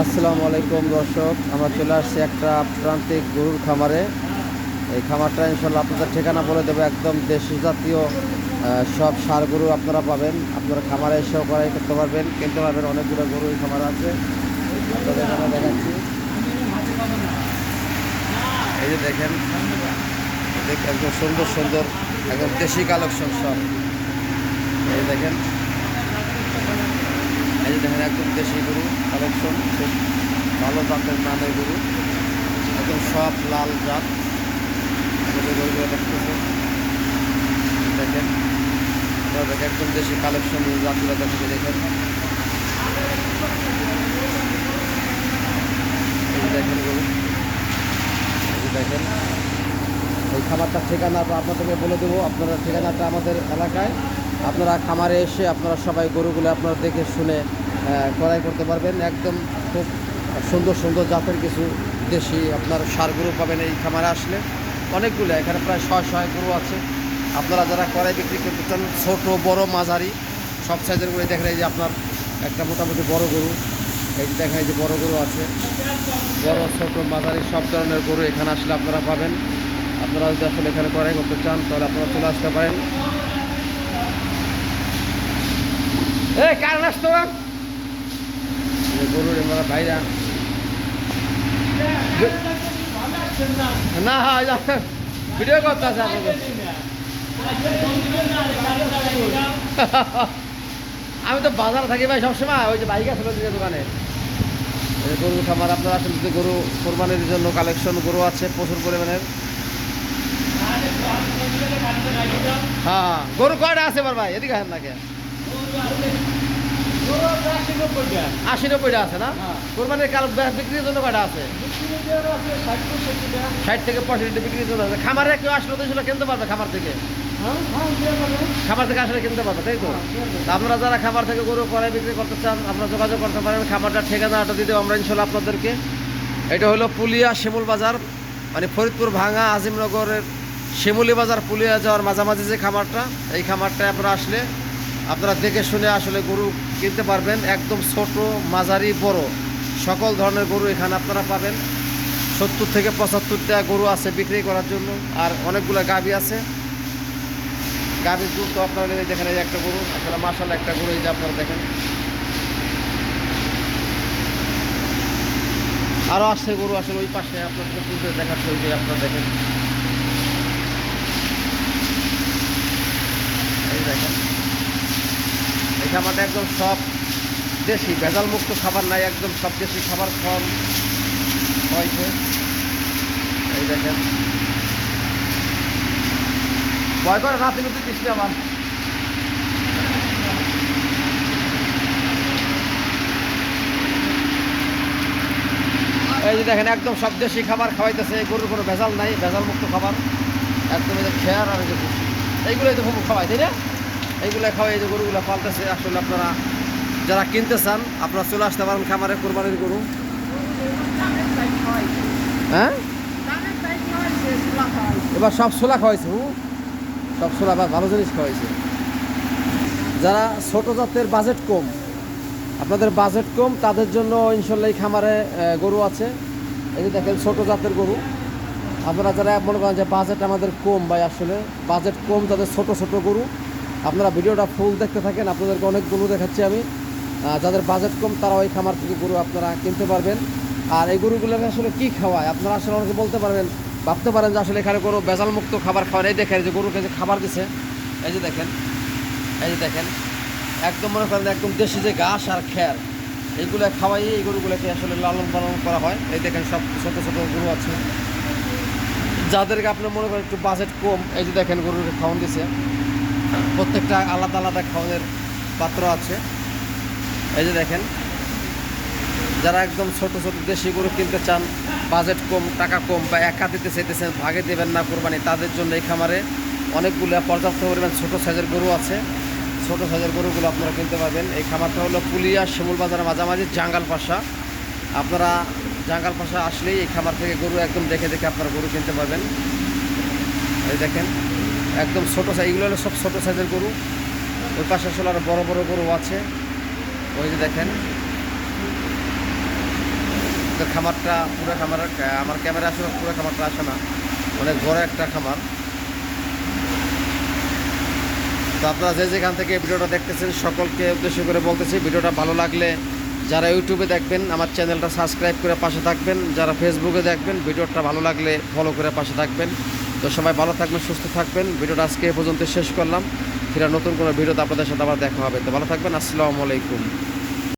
আসসালামু আলাইকুম, দর্শক। আমরা চলে আসছি একটা প্রান্তিক গরুর খামারে। এই খামারটা ইনশাল্লাহ আপনাদের ঠিকানা বলে দেবো, একদম দেশি জাতীয় সব সার গরু আপনারা পাবেন। আপনারা খামারে এসেও করাই করতে পারবেন, কিনতে পারবেন, অনেকগুলো গরু এই খামার আছে। দেখাচ্ছি। এই যে দেখেন দেখ একদম সুন্দর সুন্দর, একদম দেশি কালেকশন সব। এই দেখেন এই দেখেন একদম দেশি গরু কালেকশন খুব ভালো জাতের মানের গরু। একদম সব লাল জাত। গরুগুলো দেখতেছেন। দেখেন। দেখেন, একদম দেশি কালেকশন জাতগুলো দেখে দেখেন। দেখেন গরু। দেখেন। এই খাবারটার ঠিকানা আপনাদেরকে বলে দেবো। আপনারা ঠিকানাটা আমাদের এলাকায় আপনারা খামারে এসে আপনারা সবাই গরুগুলো আপনারা দেখে শুনে ক্রয় করতে পারবেন। একদম খুব সুন্দর সুন্দর জাতের কিছু দেশি আপনার সার গরু পাবেন এই খামারে আসলে। অনেকগুলো, এখানে প্রায় ছয় ছয় গরু আছে। আপনারা যারা ক্রয় বিক্রি করতে চান, ছোটো, বড়, মাঝারি, সব সাইজের গরু দেখেন এই যে আপনার একটা মোটামুটি বড় গরু। এই যে দেখেন এই যে বড় গরু আছে। বড়, ছোট, মাঝারি, সব ধরনের গরু এখানে আসলে আপনারা পাবেন। আপনারা যদি আসলে এখানে ক্রয় করতে চান, তাহলে আপনারা চলে আসতে পারেন। গরুর আমরা ভাইরা। না হ্যাঁ ভিডিও করতে আছে আমি তো বাজার থাকি ভাই সবসময় ওই যে বাইক আসলে দিকে দোকানে। এই গরু খামার আপনারা আসলে যদি গরু কোরবানির জন্য কালেকশন গরু আছে প্রচুর পরিমাণের। হ্যাঁ হ্যাঁ গরু কয়টা আছে এবার ভাই? এদিকে আসেন নাকি আশি নব্বইটা আছে না? কোরবানির কাল বিক্রির জন্য কয়টা আছে? ষাট থেকে পঁয়ষট্টি বিক্রির জন্য আছে। খামারে কেউ আসলে তো সেটা কিনতে পারবে খামার থেকে? খামার থেকে আসলে কিনতে পারবে তাই তো? আপনারা যারা খামার থেকে গরু করে বিক্রি করতে চান আপনারা যোগাযোগ করতে পারেন। খামারটা ঠিকানাটা দেবো আমরা ইনশাল্লাহ আপনাদেরকে। এটা হলো পুলিয়া শিমুল বাজার মানে ফরিদপুর ভাঙা আজিমনগরের শিমুলি বাজার পুলিয়া যাওয়ার মাঝামাঝি যে খামারটা এই খামারটায় আপনারা আসলে আপনারা দেখে শুনে আসলে গরু কিনতে পারবেন। একদম ছোট, মাঝারি, বড়। সকল ধরনের গরু এখানে আপনারা পাবেন। সত্তর থেকে পঁচাত্তরটা গরু আছে বিক্রি করার জন্য, আর অনেকগুলো গাভি আছে। গাভীর দুধ তো আপনারা দেখেন এই একটা গরু, আসলে মাসাল একটা গরু এই যে আপনারা দেখেন। আরও আসছে গরু, আসলে ওই পাশে আপনাদেরকে তুলতে দেখাচ্ছে ওই যে আপনারা দেখেন। এই দেখেন। এই খাবারটা একদম সব দেশি ভেজাল মুক্ত খাবার নাই, একদম সব দেশি খাবার কম হয়েছে। এই দেখেন। ভয় করে রাতে কিন্তু কৃষ্ণ আমার। এই যে দেখেন, একদম সব দেশি খাবার খাওয়াইতেছে গরুর কোনো ভেজাল নাই ভেজাল মুক্ত খাবার। একদম খেয়ার আর এইগুলোই তো খুব খাওয়াই তাই না? এইগুলো খাওয়াই এই যে গরুগুলো পালতেছে, আসলে আপনারা যারা কিনতে চান, আপনারা চলে আসতে পারেন খামারে, কোরবানির গরু। হ্যাঁ? এবার সব ছোলা খাওয়াইছে সব ছোলা বা ভালো জিনিস খাওয়াইছে। যারা ছোট জাতের বাজেট কম, আপনাদের বাজেট কম, তাদের জন্য ইনশাল্লাহ এই খামারে গরু আছে। এই যে দেখেন, ছোট জাতের গরু। আপনারা যারা মনে করেন যে বাজেট আমাদের কম ভাই, আসলে বাজেট কম তাদের ছোট ছোট গরু। আপনারা ভিডিওটা ফুল দেখতে থাকেন, আপনাদেরকে অনেক গরু দেখাচ্ছি আমি। যাদের বাজেট কম তারা ওই খামার থেকে গরু আপনারা কিনতে পারবেন। আর এই গরুগুলোকে আসলে কি খাওয়ায়? আপনারা আসলে অনেকে বলতে পারবেন, ভাবতে পারেন যে আসলে এখানে গরু বেজালমুক্ত খাবার খাওয়ার এই দেখেন যে গরুকে যে খাবার দিছে, এই যে দেখেন, এই যে দেখেন, একদম মনে করেন একদম দেশি যে ঘাস আর খ্যার এইগুলো খাওয়াই এই গরুগুলোকে আসলে লালন পালন করা হয়। এই দেখেন সব ছোটো ছোটো গরু আছে। যাদেরকে আপনার মনে করেন একটু বাজেট কম, এই যে দেখেন গরুকে খাওয়ান দিছে। প্রত্যেকটা আলাদা আলাদা খাওয়ানোর পাত্র আছে। এই যে দেখেন, যারা একদম ছোট ছোট দেশি গরু কিনতে চান, বাজেট কম, টাকা কম বা একা দিতে চাইতেছেন, ভাগে দেবেন না কোরবানি, তাদের জন্য এই খামারে অনেকগুলো পর্যাপ্ত পরিমাণ ছোট সাইজের গরু আছে। ছোট সাইজের গরুগুলো আপনারা কিনতে পারবেন। এই খামারটা হলো পুলিয়া শিমুল বাজারের মাঝামাঝি, জাঙ্গাল পাশা। আপনারা জাঙ্গাল পাশা আসলেই এই খামার থেকে গরু একদম দেখে দেখে আপনারা গরু কিনতে পারবেন। এই দেখেন একদম ছোটো সাইজ এগুলো হলো সব ছোটো সাইজের গরু। ওই পাশে আসলে আরও বড়ো বড়ো গরু আছে। ওই যে দেখেন। খামারটা, পুরো খামার, আমার ক্যামেরা আসলে পুরো খামারটা আসে না। অনেক বড় একটা খামার। তো আপনারা যে যেখান থেকে ভিডিওটা দেখতেছেন, সকলকে উদ্দেশ্য করে বলতেছি, ভিডিওটা ভালো লাগলে যারা ইউটিউবে দেখবেন, আমার চ্যানেলটা সাবস্ক্রাইব করে পাশে থাকবেন। যারা ফেসবুকে দেখবেন, ভিডিওটা ভালো লাগলে ফলো করে পাশে থাকবেন। তো সবাই ভালো থাকবেন, সুস্থ থাকবেন। ভিডিওটা আজকে এ পর্যন্ত শেষ করলাম। ফিরা নতুন কোনো ভিডিওতে আপনাদের সাথে আবার দেখা হবে। তো ভালো থাকবেন, আসসালামু আলাইকুম।